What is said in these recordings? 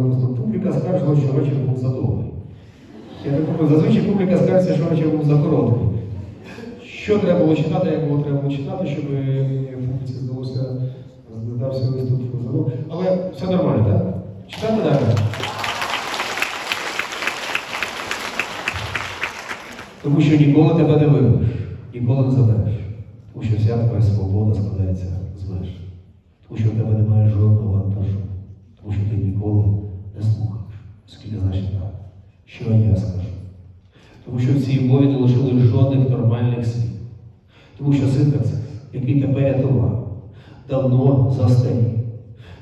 випуску. Публіка скаржила, що вечір був задовгий. Зазвичай публіка скаржиться, що вечір був за короткий. Що треба було читати, як було треба було читати, щоб е, публіці здалося, здався виступ задовгий. Але все нормально, так? Читати далі. Тому що ніколи тебе не вибереш, ніколи не забереш. Тому що вся твоя свобода складається з меж. Тому що в тебе немає жодного вантажу. Тому що ти ніколи не слухаєш, оскільки що я скажу. Тому що в цій мові не лишили жодних нормальних слів. Тому що синтаксис, який тебе рятував, давно застарів.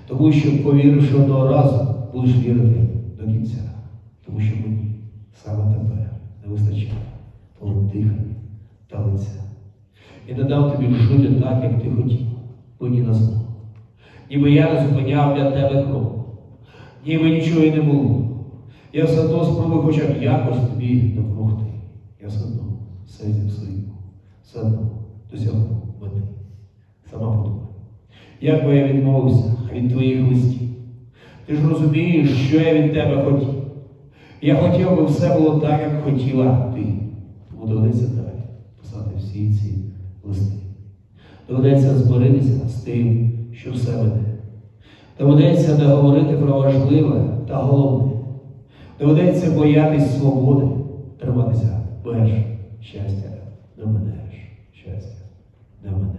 Тому що, повіривши одного разу, будеш вірити до кінця. Тому що мені саме тебе не вистачає твого дихання та лиця. І не дав тобі жити так, як ти хотів, мені на зло. Ніби я не зупиняв для тебе крок, ніби нічого і не було. Я все одно спробую хоча б якось тобі допомогти. Я все одно все зіпсую, все одно досягну мети. Сама подумай. Як би я відмовився від твоїх листів? Ти ж розумієш, що я від тебе хотів. Я хотів, би все було так, як хотіла ти. Тому доведеться далі писати всі ці листи. Доведеться змиритися з тим, що все веде. Доведеться не говорити про важливе та головне. Доведеться боятись свободи, триматися меж щастя, не мене щастя, не менеш.